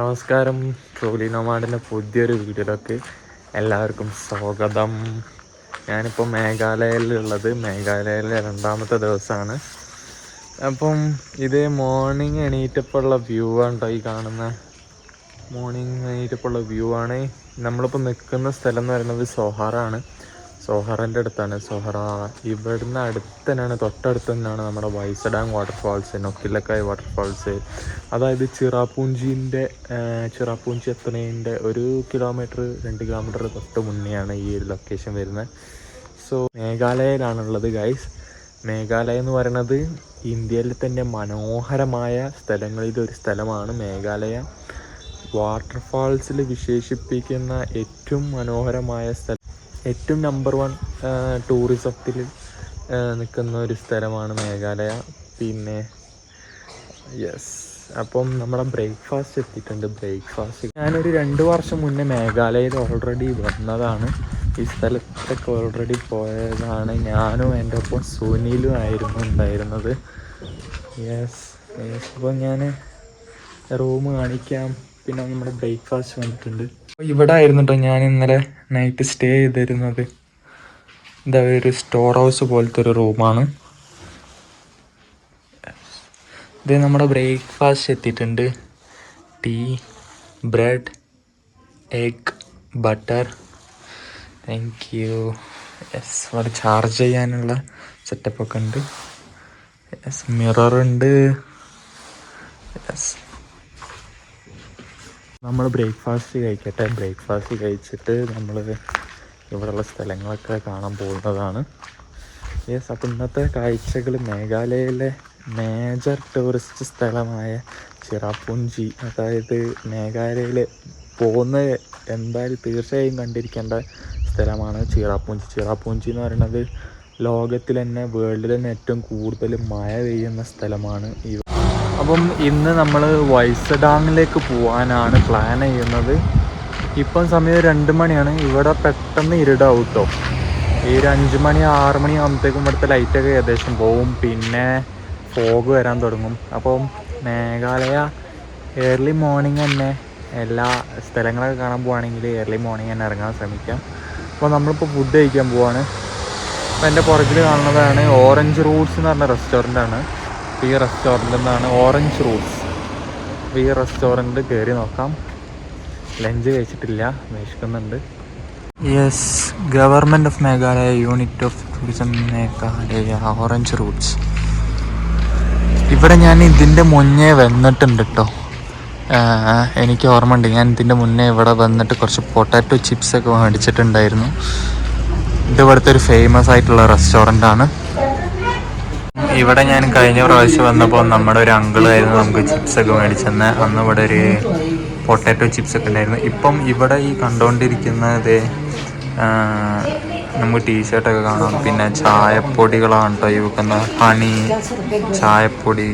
നമസ്കാരം. ട്രോലി നൊമാഡിന്റെ പുതിയൊരു വീഡിയോയിലേക്ക് എല്ലാവർക്കും സ്വാഗതം. ഞാനിപ്പോൾ മേഘാലയയിലുള്ളത്. മേഘാലയയിലെ രണ്ടാമത്തെ ദിവസമാണ്. അപ്പം ഇത് മോർണിംഗ് എണീറ്റപ്പോഴുള്ള വ്യൂ ആണ് ട്ടോ ഈ കാണുന്ന. മോർണിംഗ് എണീറ്റപ്പോഴുള്ള വ്യൂ ആണ്. നമ്മളിപ്പോൾ നിൽക്കുന്ന സ്ഥലം എന്ന് പറയുന്നത് സോഹാറാണ്. സോഹറിന്റെ അടുത്താണ്. സോഹറ ഇവിടുന്ന് അടുത്ത് തന്നെയാണ് തൊട്ടടുത്ത് തന്നെയാണ് നമ്മുടെ വൈസഡാം വാട്ടർഫാൾസ് നൊക്കിലക്കായ് വാട്ടർഫാൾസ് അതായത് ചിറാപ്പൂഞ്ചിന്റെ ചിറാപ്പൂഞ്ചി എത്തണേന്റെ ഒരു കിലോമീറ്റർ രണ്ട് കിലോമീറ്റർ തൊട്ട് മുന്നെയാണ് ഈ ഒരു ലൊക്കേഷൻ വരുന്നത്. സോ മേഘാലയയിലാണുള്ളത് ഗൈസ് മേഘാലയ എന്ന് പറയുന്നത് ഇന്ത്യയിൽ തന്നെ മനോഹരമായ സ്ഥലങ്ങളിൽ ഒരു സ്ഥലമാണ് മേഘാലയ. വാട്ടർഫാൾസിൽ വിശേഷിപ്പിക്കുന്ന ഏറ്റവും മനോഹരമായ സ്ഥലം ഏറ്റവും നമ്പർ വൺ ടൂറിസത്തിൽ നിൽക്കുന്ന ഒരു സ്ഥലമാണ് മേഘാലയ. പിന്നെ യെസ് അപ്പം നമ്മുടെ ബ്രേക്ക്ഫാസ്റ്റ് എത്തിയിട്ടുണ്ട്. ബ്രേക്ക്ഫാസ്റ്റ് ഞാനൊരു രണ്ട് വർഷം മുന്നേ മേഘാലയയിൽ ഓൾറെഡി വന്നതാണ്. ഈ സ്ഥലത്തൊക്കെ ഓൾറെഡി പോയതാണ്. ഞാനും എന്റെ ഒപ്പം സുനിലും ആയിരുന്നു ഉണ്ടായിരുന്നത്. യെസ് യെസ് അപ്പോൾ ഞാൻ റൂം കാണിക്കാം. പിന്നെ നമ്മുടെ ബ്രേക്ക്ഫാസ്റ്റ് വന്നിട്ടുണ്ട്. ഇവിടെ ആയിരുന്നു കേട്ടോ ഞാൻ ഇന്നലെ നൈറ്റ് സ്റ്റേ ചെയ്തിരുന്നത്. ഇതാ ഒരു സ്റ്റോർ ഹൗസ് പോലത്തെ ഒരു റൂമാണ് ഇത് നമ്മുടെ ബ്രേക്ക്ഫാസ്റ്റ് എത്തിയിട്ടുണ്ട്. Tea bread egg butter thank you yes അവിടെ ചാർജ് ചെയ്യാനുള്ള സെറ്റപ്പൊക്കെ ഉണ്ട്. യെസ് മിററുണ്ട് യെസ് നമ്മൾ ബ്രേക്ക്ഫാസ്റ്റ് കഴിക്കട്ടെ. ബ്രേക്ക്ഫാസ്റ്റ് കഴിച്ചിട്ട് നമ്മൾ ഇവിടെയുള്ള സ്ഥലങ്ങളൊക്കെ കാണാൻ പോകുന്നതാണ്. യെസ് അപ്പം ഇന്നത്തെ കാഴ്ചകൾ മേഘാലയയിലെ മേജർ ടൂറിസ്റ്റ് സ്ഥലമായ ചിറാപുഞ്ചി അതായത് മേഘാലയയിൽ പോകുന്ന എന്തായാലും തീർച്ചയായും കണ്ടിരിക്കേണ്ട സ്ഥലമാണ് ചിറാപുഞ്ചി. ചിറാപുഞ്ചി എന്ന് പറയുന്നത് ലോകത്തിൽ തന്നെ വേൾഡിൽ തന്നെ ഏറ്റവും കൂടുതൽ മഴ പെയ്യുന്ന സ്ഥലമാണ് ഈ അപ്പം ഇന്ന് നമ്മൾ വൈസഡാങ്ങിലേക്ക് പോകാനാണ് പ്ലാൻ ചെയ്യുന്നത്. ഇപ്പം സമയം രണ്ട് മണിയാണ്. ഇവിടെ പെട്ടെന്ന് ഇരുടാവും കേട്ടോ ഈ ഒരു അഞ്ച് മണി ആറ് മണി ആകുമ്പോഴത്തേക്കും ഇവിടുത്തെ ലൈറ്റൊക്കെ ഏകദേശം പോവും. പിന്നെ ഫോഗ് വരാൻ തുടങ്ങും. അപ്പം മേഘാലയ ഏർലി മോർണിംഗ് തന്നെ എല്ലാ സ്ഥലങ്ങളൊക്കെ കാണാൻ പോവുകയാണെങ്കിൽ ഏർലി മോർണിംഗ് തന്നെ ഇറങ്ങാൻ ശ്രമിക്കാം. അപ്പോൾ നമ്മളിപ്പോൾ ഫുഡ് കഴിക്കാൻ പോവാണ്. അപ്പോൾ എന്റെ പുറകിൽ കാണുന്നതാണ് ഓറഞ്ച് റൂട്ട്സ് എന്ന് പറഞ്ഞ റെസ്റ്റോറന്റ് ആണ്. ഈ റെസ്റ്റോറന്റിൽ നിന്നാണ് ഓറഞ്ച് റൂട്ട്സ് ഈ റെസ്റ്റോറന്റ് കയറി നോക്കാം. ലഞ്ച് കഴിച്ചിട്ടില്ല വിശക്കുന്നുണ്ട് yes government of Meghalaya unit of tourism Meghalaya orange roots ഇവിടെ ഞാൻ ഇതിന്റെ മുന്നേ വന്നിട്ടുണ്ട് കേട്ടോ എനിക്ക് ഓർമ്മയുണ്ട്. ഞാൻ ഇതിന്റെ മുന്നേ ഇവിടെ വന്നിട്ട് കുറച്ച് പൊട്ടാറ്റോ ചിപ്സൊക്കെ മേടിച്ചിട്ടുണ്ടായിരുന്നു. ഇത് ഇവിടുത്തെ ഒരു ഫേമസ് ആയിട്ടുള്ള റെസ്റ്റോറന്റ് ആണ്. ഇവിടെ ഞാൻ കഴിഞ്ഞ പ്രാവശ്യം വന്നപ്പോൾ നമ്മുടെ ഒരു അങ്കിളായിരുന്നു നമുക്ക് ചിപ്സ് ഒക്കെ മേടിച്ചെന്ന്. അന്ന് ഇവിടെ ഒരു പൊട്ടാറ്റോ ചിപ്സ് ഒക്കെ ഉണ്ടായിരുന്നു. ഇപ്പം ഇവിടെ ഈ കണ്ടുകൊണ്ടിരിക്കുന്നത് നമുക്ക് ടീഷർട്ടൊക്കെ കാണാം. പിന്നെ ചായപ്പൊടികളാണ് കേട്ടോ ഈ വെക്കുന്ന ഹണി ചായപ്പൊടി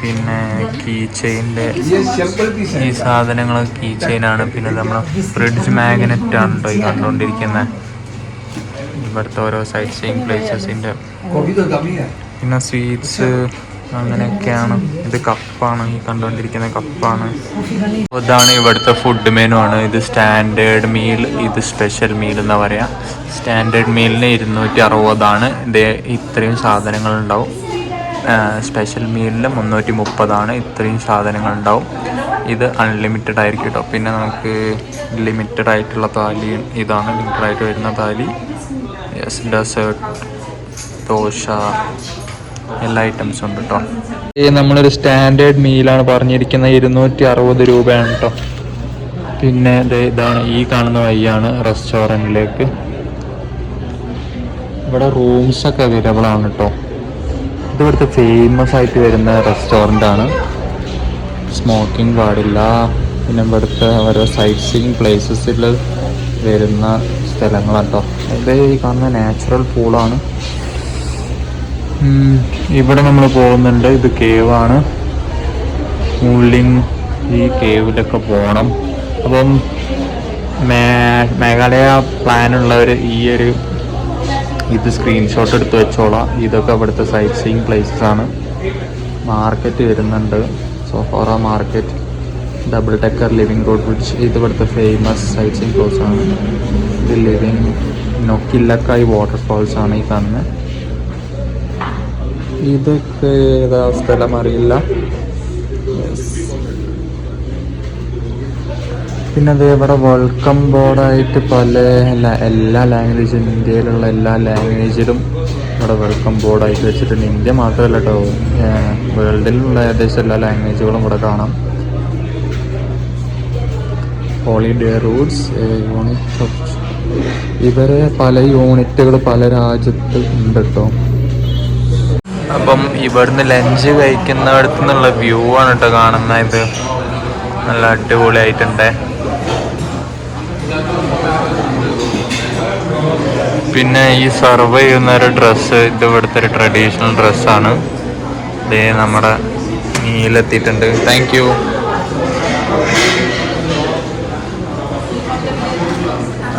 പിന്നെ കീ ചെയിന്റെ ഈ സാധനങ്ങൾ കീ ചെയിനാണ് പിന്നെ നമ്മൾ ഫ്രിഡ്ജ് മാഗ്നറ്റ് ആണ് കേട്ടോ ഈ കണ്ടുകൊണ്ടിരിക്കുന്നത് ഇവിടുത്തെ ഓരോ സൈറ്റ് സീയിങ് പ്ലേസസിന്റെ പിന്നെ സ്വീറ്റ്സ് അങ്ങനെയൊക്കെയാണ്. ഇത് കപ്പാണ്. ഈ കണ്ടുകൊണ്ടിരിക്കുന്ന കപ്പാണ്. ഇതാണ് ഇവിടുത്തെ ഫുഡ് മെനു ആണ്. ഇത് സ്റ്റാൻഡേർഡ് മീൽ ഇത് സ്പെഷ്യൽ മീൽ എന്ന് പറയാം. സ്റ്റാൻഡേർഡ് മീലിന് ഇരുന്നൂറ്റി അറുപതാണ് ഇത് ഇത്രയും സാധനങ്ങൾ ഉണ്ടാവും സ്പെഷ്യൽ മീലിന് മുന്നൂറ്റി മുപ്പതാണ് ഇത്രയും സാധനങ്ങൾ ഉണ്ടാവും ഇത് അൺലിമിറ്റഡ് ആയിരിക്കും കേട്ടോ പിന്നെ നമുക്ക് ലിമിറ്റഡ് ആയിട്ടുള്ള താലി ഇതാണ് ലിമിറ്റഡ് ആയിട്ട് വരുന്ന താലി. യെസ് ഡെസേർട്ട് ദോശ എല്ലാ ഐറ്റംസും ഉണ്ട് കേട്ടോ ഈ നമ്മളൊരു സ്റ്റാൻഡേർഡ് മീലാണ് പറഞ്ഞിരിക്കുന്നത് ഇരുന്നൂറ്റി അറുപത് രൂപയാണ് കേട്ടോ പിന്നെ ഇതാണ് ഈ കാണുന്ന വഴിയാണ് റെസ്റ്റോറന്റിലേക്ക് ഇവിടെ റൂംസ് ഒക്കെ അവൈലബിൾ ആണ് കേട്ടോ ഇത് ഇവിടുത്തെ ഫേമസ് ആയിട്ട് വരുന്ന റെസ്റ്റോറന്റ് ആണ്. സ്മോക്കിംഗ് പാടില്ല. പിന്നെ ഇവിടുത്തെ ഓരോ സൈറ്റ് സീയിങ് പ്ലേസസിൽ വരുന്ന സ്ഥലങ്ങളാണ് കേട്ടോ ഇത് ഈ കാണുന്ന നാച്ചുറൽ പൂളാണ് ഇവിടെ നമ്മൾ പോകുന്നുണ്ട്. ഇത് കേവാണ് മുള്ളിങ് ഈ കേവിലൊക്കെ പോകണം അപ്പം മേഘാലയ പ്ലാനുള്ളവർ ഈ ഒരു ഇത് സ്ക്രീൻഷോട്ട് എടുത്ത് വെച്ചോളാം. ഇതൊക്കെ ഇവിടുത്തെ സൈറ്റ് സീയിങ് പ്ലേസസ് ആണ്. മാർക്കറ്റ് വരുന്നുണ്ട്. Sophora market double decker living root bridge ഇത് ഇവിടുത്തെ ഫേമസ് സൈറ്റ് സീയിങ് പ്ലേസ് ആണ്. ഇത് ലിവിങ് നൊക്കില്ലക്കായി വാട്ടർഫോൾസ് ആണ് ഈ കാണുന്നത് ഇതൊക്കെ ഏതാ സ്ഥലം അറിയില്ല. പിന്നെ അത് ഇവിടെ വെൽക്കം ബോർഡായിട്ട് പല എല്ലാ ലാംഗ്വേജും ഇന്ത്യയിലുള്ള എല്ലാ ലാംഗ്വേജിലും ഇവിടെ വെൽക്കം ബോർഡായിട്ട് വെച്ചിട്ടുണ്ട്. ഇന്ത്യ മാത്രമല്ല കേട്ടോ വേൾഡിലുള്ള ഏകദേശം എല്ലാ ലാംഗ്വേജുകളും ഇവിടെ കാണാം. ഹോളിഡേ റൂട്ട്സ് യൂണിറ്റ് ഇവരെ പല യൂണിറ്റുകൾ പല രാജ്യത്ത് ഉണ്ട് കേട്ടോ അപ്പം ഇവിടുന്ന് ലഞ്ച് കഴിക്കുന്നിടത്തു നിന്നുള്ള വ്യൂ ആണ് കേട്ടോ കാണുന്നത്. നല്ല അടിപൊളിയായിട്ടുണ്ട്. പിന്നെ ഈ സർവ് ചെയ്യുന്ന ഒരു ഡ്രസ്സ് ഇത് ഇവിടുത്തെ ഒരു ട്രഡീഷണൽ ഡ്രസ്സാണ് ഇതേ നമ്മുടെ നീലെത്തിയിട്ടുണ്ട്. താങ്ക് യു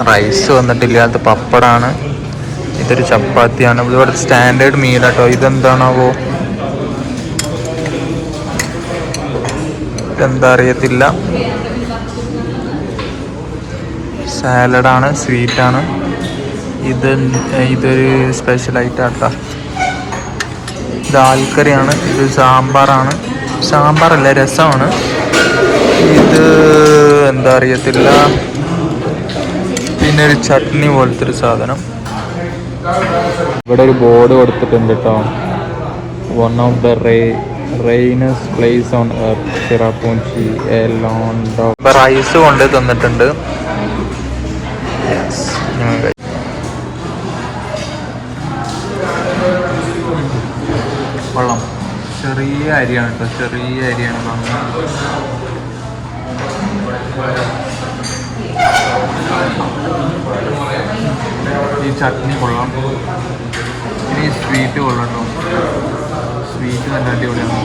റൈസ് വന്നിട്ടില്ലാത്ത പപ്പടാണ്. ഇതൊരു ചപ്പാത്തിയാണ്. ഇവിടെ സ്റ്റാൻഡേർഡ് മീലാട്ടോ ഇതെന്താണാവോ? എന്താ അറിയത്തില്ല. സാലഡാണ് സ്വീറ്റാണ് ഇത് ഇതൊരു സ്പെഷ്യൽ ഐറ്റാട്ടോ ഇത് ആൽക്കറിയാണ് ഇത് സാമ്പാറാണ്. സാമ്പാറല്ല രസമാണ്. ഇത് എന്താ അറിയത്തില്ല. പിന്നെ ഒരു ചട്നി പോലത്തെ ഒരു സാധനം. ഇവിടെ ഒരു ബോർഡ് കൊടുത്തിട്ടുണ്ട് കേട്ടോ one of the rainiest place on earth Cherrapunji എലോണ്ടോ റൈസ് കൊണ്ട് തന്നിട്ടുണ്ട്. വെള്ളം ചെറിയ അരിയാണ് കേട്ടോ ചെറിയ അരിയാണ് വാങ്ങുന്നത് ഈ ചട്നി കൊള്ളാം. ഇനി സ്വീറ്റ് കൊള്ളാം കേട്ടോ സ്വീറ്റ് നല്ല അടിപൊളിയാണ്.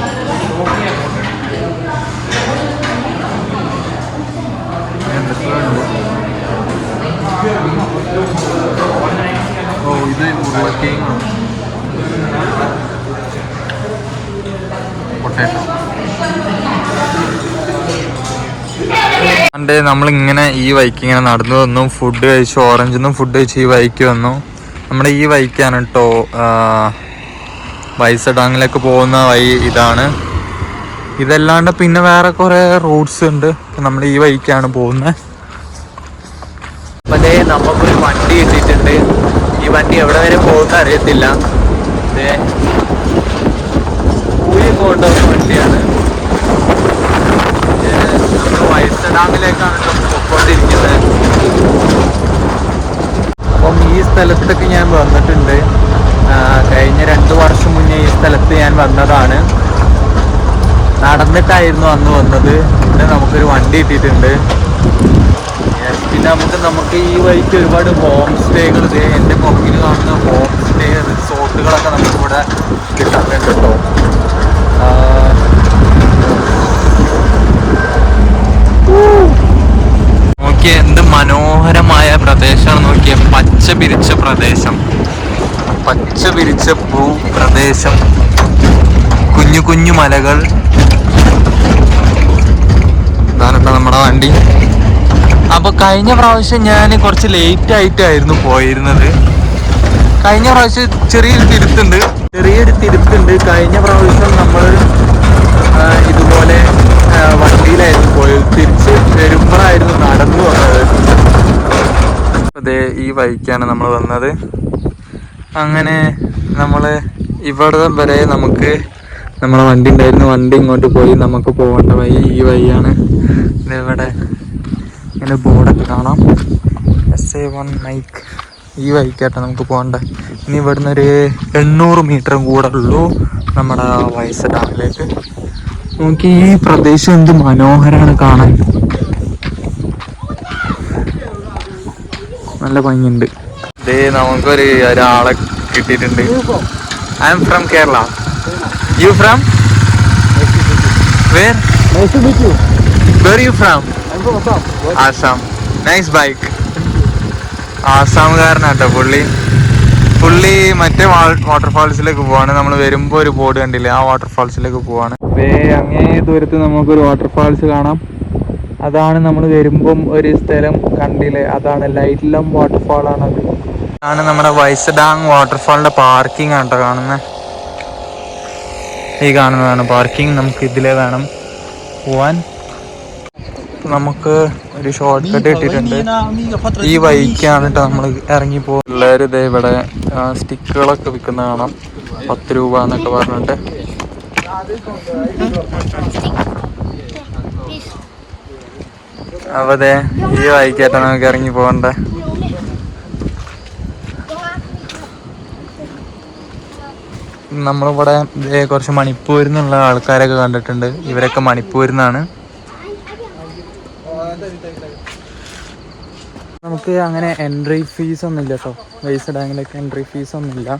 ഓ ഇത് ഉരുളക്കേങ്ങ് പൊട്ടാറ്റോ പണ്ട് നമ്മളിങ്ങനെ ഈ വൈക്ക് ഇങ്ങനെ നടന്നു വന്നു. ഫുഡ് കഴിച്ചു ഓറഞ്ചിൽ നിന്നും ഫുഡ് കഴിച്ച് ഈ വൈക്ക് വന്നു. നമ്മുടെ ഈ വൈക്കാണ് കേട്ടോ വൈസഡാങ്ങിലേക്ക് പോകുന്ന വഴി ഇതാണ്. ഇതല്ലാണ്ട് പിന്നെ വേറെ കുറേ റൂട്ട്സ് ഉണ്ട്. നമ്മൾ ഈ വഴിക്കാണ് പോകുന്നത് അതെ നമുക്കൊരു വണ്ടി കിട്ടിയിട്ടുണ്ട്. ഈ വണ്ടി എവിടെ വരെ പോകുന്ന അറിയത്തില്ല. കൂലി പോകേണ്ട ഒരു വണ്ടിയാണ്. നമ്മൾ വൈസഡാമിലേക്കാണ് പൊക്കോണ്ടിരിക്കുന്നത്. അപ്പം ഈ സ്ഥലത്തൊക്കെ ഞാൻ വന്നിട്ടുണ്ട്. കഴിഞ്ഞ രണ്ട് വർഷം മുന്നേ ഈ സ്ഥലത്ത് ഞാൻ വന്നതാണ്. നടന്നിട്ടായിരുന്നു അന്ന് വന്നത്. പിന്നെ നമുക്കൊരു വണ്ടി കിട്ടിയിട്ടുണ്ട്. പിന്നെ നമുക്ക് നമുക്ക് ഈ വഴിക്ക് ഒരുപാട് ഹോം സ്റ്റേകൾ എന്റെ പുറകിൽ കാണുന്ന ഹോം സ്റ്റേ റിസോർട്ടുകളൊക്കെ നമുക്ക് ഇവിടെ കിട്ടാറുണ്ട് കേട്ടോ ആ, നോക്കിയേ എന്ത് മനോഹരമായ പ്രദേശമാണ് നോക്കിയ. പച്ച പിരിച്ച പ്രദേശം. പച്ച പിരിച്ച ഭൂ പ്രദേശം കുഞ്ഞു കുഞ്ഞു മലകൾ. ഇതാണ് നമ്മുടെ വണ്ടി. അപ്പൊ കഴിഞ്ഞ പ്രാവശ്യം ഞാൻ കുറച്ച് ലേറ്റ് ആയിട്ടായിരുന്നു പോയിരുന്നത്. കഴിഞ്ഞ പ്രാവശ്യം ചെറിയൊരു തിരുത്തുണ്ട്. ചെറിയൊരു തിരുത്തുണ്ട്. കഴിഞ്ഞ പ്രാവശ്യം നമ്മൾ ഇതുപോലെ വണ്ടിയിലായിരുന്നു പോയത്. തിരിച്ച് വരുമ്പോഴായിരുന്നു നടന്നു വന്നത്. അതെ ഈ വഴിക്കാണ് നമ്മൾ വന്നത്. അങ്ങനെ നമ്മൾ ഇവിടെ വരെ നമുക്ക് നമ്മളെ വണ്ടി ഉണ്ടായിരുന്നു. വണ്ടി ഇങ്ങോട്ട് പോയി നമുക്ക് പോകേണ്ട വഴി ഈ വഴിയാണ്. ഇവിടെ ഇങ്ങനെ ബോർഡൊക്കെ കാണാം. എസ് എ വൺ മൈക്ക് ഈ വഴിക്കാട്ടെ നമുക്ക് പോകണ്ട ഇനി ഇവിടുന്ന് ഒരു എണ്ണൂറ് മീറ്ററും കൂടെ ഉള്ളൂ നമ്മുടെ വയസ്സ് ഡാമിലേക്ക് നോക്കി ഈ പ്രദേശം എന്ത് മനോഹരമാണ് കാണാൻ. നല്ല ഭംഗിയുണ്ട്. ദേ നമുക്കൊരു ഒരാളെ കിട്ടിയിട്ടുണ്ട്. I am from Kerala you from where. Where you from? Assam nice bike ആസാമുകാരനാട്ടോ പുള്ളി. പുള്ളി മറ്റേ വാട്ടർഫാൾസിലേക്ക് പോവാണ്. നമ്മൾ വരുമ്പോൾ ഒരു ബോർഡ് കണ്ടില്ലേ? ആ വാട്ടർഫാൾസിലേക്ക് പോവാണ്. വേ അങ്ങേ ദൂരത്ത് നമുക്കൊരു വാട്ടർഫാൾസ് കാണാം. അതാണ് നമ്മൾ വരുമ്പം ഒരു സ്ഥലം കണ്ടില്ലേ? അതാണ് ലൈറ്റ്ലം വാട്ടർഫാൾ ആണത്. ആണ് നമ്മുടെ വൈസഡാങ് വാട്ടർഫാളിന്റെ പാർക്കിംഗ് ആണ് കാണുന്നത് ഈ കാണുന്നതാണ് പാർക്കിംഗ് നമുക്ക് ഇതിലേ വേണം പോവാൻ. നമുക്ക് ഒരു ഷോർട്ട് കട്ട് ഇട്ടിട്ടുണ്ട്. ഈ വൈക്കാണ് കേട്ടോ നമ്മൾ ഇറങ്ങി പോകും പിള്ളേർ ഇതേ ഇവിടെ സ്റ്റിക്കുകളൊക്കെ വിൽക്കുന്ന കാണാം. പത്ത് രൂപ എന്നൊക്കെ പറഞ്ഞിട്ട്. അപ്പൊ ഈ വഴിക്കായിട്ടാണ് നമുക്ക് ഇറങ്ങി പോകണ്ട? നമ്മളിവിടെ കുറച്ച് മണിപ്പൂരിൽ ആൾക്കാരൊക്കെ കണ്ടിട്ടുണ്ട്. ഇവരൊക്കെ മണിപ്പൂരിൽ നമുക്ക് അങ്ങനെ എൻട്രി ഫീസ് ഒന്നുമില്ല കേട്ടോ വൈസ് ഡാങ്ങിലൊക്കെ എൻട്രി ഫീസ് ഒന്നുമില്ല.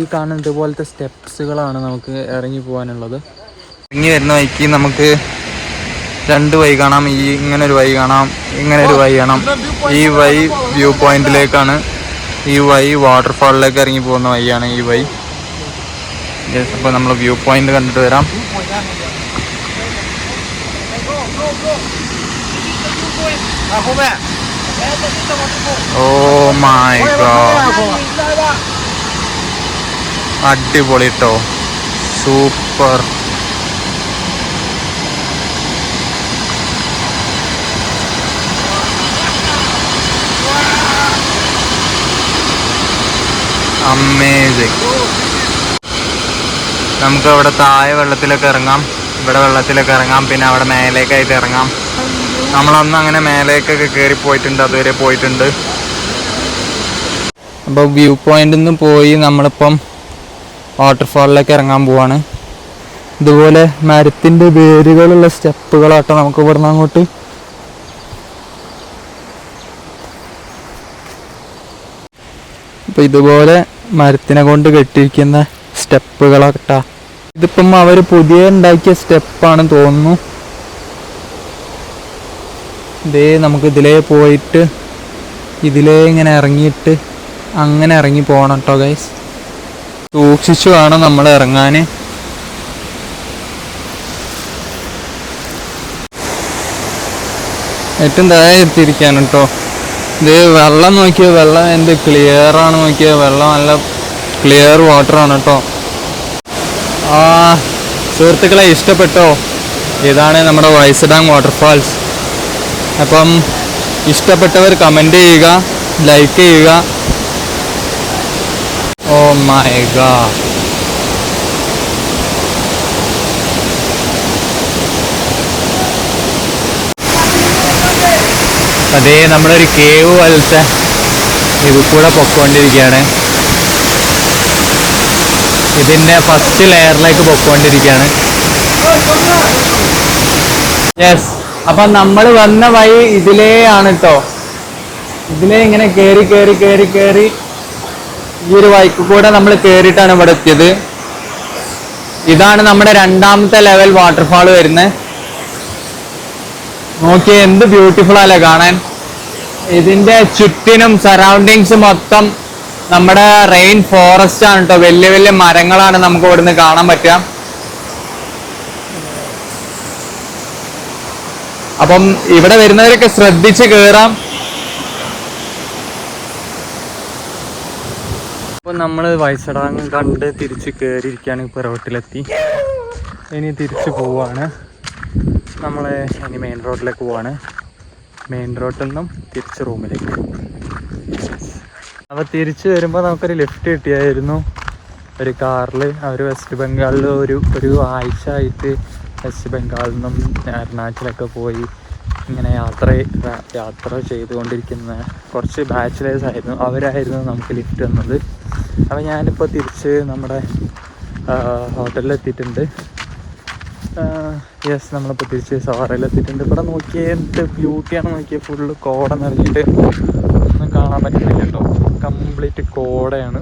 ഈ കാണുന്ന ഇതുപോലത്തെ സ്റ്റെപ്സുകളാണ് നമുക്ക് ഇറങ്ങി പോകാനുള്ളത്. ഇറങ്ങി വരുന്ന വഴിക്ക് നമുക്ക് രണ്ട് വഴി കാണാം. ഈ ഇങ്ങനെ ഒരു വഴി കാണാം ഇങ്ങനെ ഒരു വഴി കാണാം. ഈ വഴി വ്യൂ പോയിന്റിലേക്കാണ്. ഈ വഴി വാട്ടർഫാളിലേക്ക് ഇറങ്ങി പോകുന്ന വഴിയാണ് ഈ വഴി. യെസ് അപ്പോൾ നമ്മൾ വ്യൂ പോയിന്റ് കണ്ടിട്ട് വരാം. ഓ മൈ ഗോഡ് അടിപൊളി കേട്ടോ സൂപ്പർ. അമേസിങ് നമുക്ക് അവിടെ താഴെ വെള്ളത്തിലൊക്കെ ഇറങ്ങാം. ഇവിടെ വെള്ളത്തിലൊക്കെ ഇറങ്ങാം. പിന്നെ അവിടെ മേലേക്കായിട്ട് ഇറങ്ങാം. നമ്മളന്ന് അങ്ങനെ മേലേക്കൊക്കെ കയറി പോയിട്ടുണ്ട്. അതുവരെ പോയിട്ടുണ്ട്. അപ്പോൾ വ്യൂ പോയിന്റിൽ നിന്ന് പോയി നമ്മളിപ്പം വാട്ടർഫാളിലേക്ക് ഇറങ്ങാൻ പോവാണ്. ഇതുപോലെ മരത്തിന്റെ വേരുകളുള്ള സ്റ്റെപ്പുകളാട്ടോ നമുക്ക് ഇവിടുന്ന് അങ്ങോട്ട്. അപ്പോൾ ഇതുപോലെ മരത്തിനെ കൊണ്ട് കെട്ടിയിരിക്കുന്ന സ്റ്റെപ്പുകളാട്ടാ. ഇതിപ്പം അവർ പുതിയ ഉണ്ടാക്കിയ സ്റ്റെപ്പാണ് തോന്നുന്നു. ഇതേ നമുക്ക് ഇതിലേ പോയിട്ട് ഇതിലേ ഇങ്ങനെ ഇറങ്ങിയിട്ട് അങ്ങനെ ഇറങ്ങി പോകണം കേട്ടോ ഗൈസ് സൂക്ഷിച്ചു വേണം നമ്മൾ ഇറങ്ങാൻ ഏറ്റവും താഴെ എത്തിയിരിക്കാൻ കേട്ടോ ഇത് വെള്ളം നോക്കിയ? വെള്ളം എന്ത് ക്ലിയർ ആണ് നോക്കിയ? വെള്ളം നല്ല ക്ലിയർ വാട്ടർ ആണ് കേട്ടോ ആ സുഹൃത്തുക്കളെ ഇഷ്ടപ്പെട്ടോ? ഇതാണ് നമ്മുടെ വൈസഡാങ് വാട്ടർഫാൾസ് അപ്പം ഇഷ്ടപ്പെട്ടവർ കമന്റ് ചെയ്യുക ലൈക്ക് ചെയ്യുക ഓ my god. അതേ നമ്മളൊരു കേവ് പോലത്തെ ഇത് കൂടെ പൊക്കോണ്ടിരിക്കുകയാണ് ഇതിന്റെ ഫസ്റ്റ് ലെയറിലേക്ക് പൊക്കോണ്ടിരിക്കുകയാണ് യെസ് അപ്പൊ നമ്മൾ വന്ന വഴി ഇതിലേ ആണ് കേട്ടോ ഇതിലേ ഇങ്ങനെ കയറി കയറി കയറി കേറി. ഈ ഒരു വഴിക്ക് കൂടെ നമ്മൾ കയറിയിട്ടാണ് ഇവിടെ എത്തിയത്. ഇതാണ് നമ്മുടെ രണ്ടാമത്തെ ലെവൽ വാട്ടർഫാൾ വരുന്നത് നോക്കിയേ എന്ത് ബ്യൂട്ടിഫുൾ അല്ലേ കാണാൻ. ഇതിന്റെ ചുറ്റിനും സറൗണ്ടിങ്സ് മൊത്തം നമ്മുടെ റെയിൻ ഫോറസ്റ്റ് ആണ് കേട്ടോ വലിയ വലിയ മരങ്ങളാണ് നമുക്ക് ഇവിടുന്ന് കാണാൻ പറ്റുക. അപ്പം ഇവിടെ വരുന്നവരൊക്കെ ശ്രദ്ധിച്ച് കേറാം. അപ്പൊ നമ്മൾ വയസ്സടാങ് കണ്ട് തിരിച്ച് കയറിയിരിക്കുകയാണ് പിറവട്ടിലെത്തി ഇനി തിരിച്ച് പോവാണ്. നമ്മൾ ഇനി മെയിൻ റോഡിലേക്ക് പോവാണ്. മെയിൻ റോഡിൽ നിന്നും തിരിച്ച് റൂമിലേക്ക് അപ്പോൾ തിരിച്ച് വരുമ്പോൾ നമുക്കൊരു ലിഫ്റ്റ് കിട്ടിയായിരുന്നു. ഒരു കാറിൽ അവർ വെസ്റ്റ് ബംഗാളിൽ ഒരു ഒരു ആഴ്ച ആയിട്ട് വെസ്റ്റ് ബംഗാളിൽ നിന്നും അരുണാചലൊക്കെ പോയി ഇങ്ങനെ യാത്ര യാത്ര ചെയ്തുകൊണ്ടിരിക്കുന്ന കുറച്ച് ബാച്ചിലേഴ്സ് ആയിരുന്നു. അവരായിരുന്നു നമുക്ക് ലിഫ്റ്റ് തന്നത്. അപ്പോൾ ഞാനിപ്പോൾ തിരിച്ച് നമ്മുടെ ഹോട്ടലിൽ എത്തിയിട്ടുണ്ട് യെസ് നമ്മളിപ്പോൾ തിരിച്ച് സവാറയിലെത്തിയിട്ടുണ്ട്. ഇവിടെ നോക്കിയേ എന്ത് ബ്യൂട്ടിയാണ് നോക്കിയത് ഫുള്ള് കോട നിറഞ്ഞിട്ട് ഒന്നും കാണാൻ പറ്റുന്നില്ല കേട്ടോ. കംപ്ലീറ്റ് കോടയാണ്.